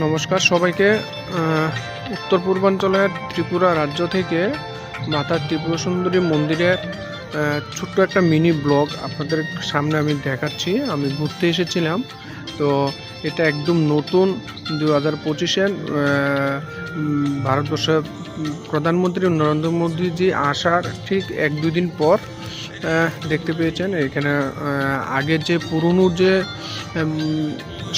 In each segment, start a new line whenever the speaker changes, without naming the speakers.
নমস্কার সবাইকে। উত্তর পূর্বাঞ্চলের ত্রিপুরা রাজ্য থেকে মাতা ত্রিপুরা সুন্দরী মন্দিরের ছোট্ট একটা মিনি ব্লগ আপনাদের সামনে আমি দেখাচ্ছি। আমি ঘুরতে এসেছিলাম। তো এটা একদম নতুন দু হাজার পঁচিশে ভারতবর্ষের প্রধানমন্ত্রী নরেন্দ্র মোদীজি আসার ঠিক এক দুই দিন পর দেখতে পেয়েছেন। এখানে আহ, আগে যে পুরনো যে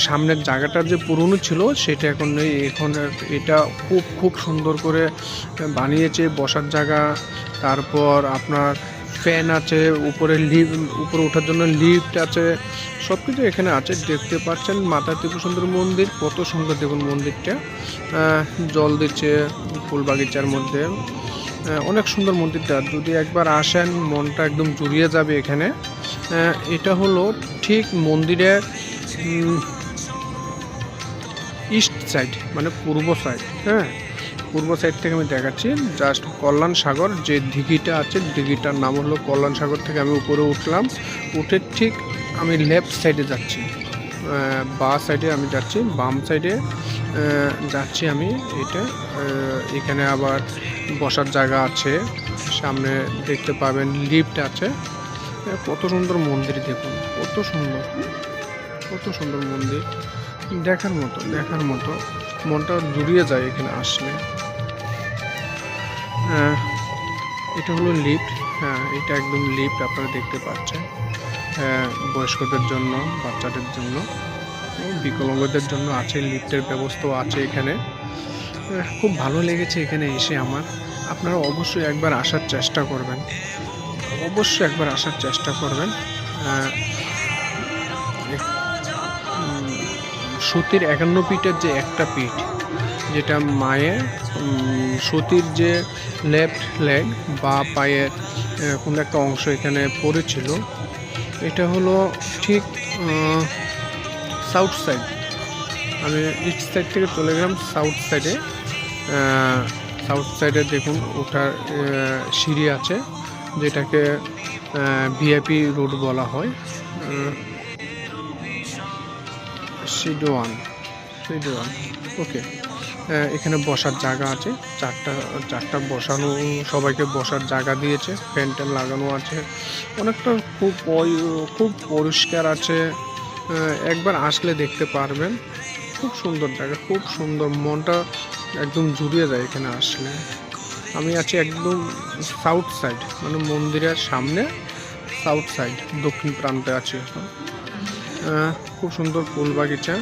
সামনের জায়গাটা যে পুরনো ছিল, সেটা এখন নেই। এখন এটা খুব খুব সুন্দর করে বানিয়েছে, বসার জায়গা। তারপর আপনার ফ্যান আছে, উপরে লিফ উপরে ওঠার জন্য লিফট আছে। সব কিছু এখানে আছে, দেখতে পাচ্ছেন মাতা ত্রিপুর সুন্দর মন্দির। কত সুন্দর দেখুন মন্দিরটা। জল দিচ্ছে ফুল বাগিচার মধ্যে। অনেক সুন্দর মন্দিরটা। যদি একবার আসেন, মনটা একদম জুড়িয়ে যাবে এখানে। এটা হলো ঠিক মন্দিরের ইস্ট সাইড মানে পূর্ব সাইড হ্যাঁ? পূর্ব সাইড থেকে আমি দেখাচ্ছি জাস্ট কল্যাণ সাগর, যে দিঘিটা আছে, দিঘিটার নাম হলো কল্যাণ সাগর থেকে আমি উপরে উঠলাম। উঠে ঠিক আমি লেফট সাইডে যাচ্ছি। বা সাইডে আমি যাচ্ছি, বাম সাইডে যাচ্ছি আমি, এটা এখানে আবার বসার জায়গা আছে। সামনে দেখতে পাবেন লিফট আছে। কত সুন্দর মন্দির দেখুন, কত সুন্দর কত সুন্দর মন্দির। দেখার মতো দেখার মতো। মনটা জুড়িয়ে যায় এখানে আসলে। আহ, এটা হলো লিফট হ্যাঁ এটা একদম লিফট আপনারা দেখতে পাচ্ছেন। আহ, বয়স্কদের জন্য বাচ্চাদের জন্য। বিকলাঙ্গদের জন্য আছে লিফটের ব্যবস্থাও আছে এখানে। খুব ভালো লেগেছে এখানে এসে আমার। আপনারা অবশ্যই একবার আসার চেষ্টা করবেন। অবশ্যই একবার আসার চেষ্টা করবেন। সতীর একান্ন পিঠের যে একটা পিঠ যেটা মায়ের সতীর যে লেফট লেগ বা পায়ের কোনো একটা অংশ এখানে পড়েছিল এটা হলো ঠিক সাউথ সাইড আমি ইস্ট সাইড থেকে চলে গেলাম সাউথ সাইডে সাউথ সাইডে দেখুন আহ, সিঁড়ি আছে যেটাকে ভিআইপি রোড বলা হয়। CD one CD one okay এখানে বসার জায়গা আছে, চারটা চারটা বসানো, সবাইকে বসার জায়গা দিয়েছে ফ্যান ট্যান লাগানো আছে। অনেকটা খুব খুব পরিষ্কার আছে। একবার আসলে দেখতে পারবেন। খুব সুন্দর জায়গা, খুব সুন্দর, মনটা একদম জুড়িয়ে যায় এখানে আসলে। আমি আছি একদম সাউথ সাইড মানে মন্দিরের সামনে সাউথ সাইড দক্ষিণ প্রান্তে আছি এখন। খুব সুন্দর ফুল বাগিচা।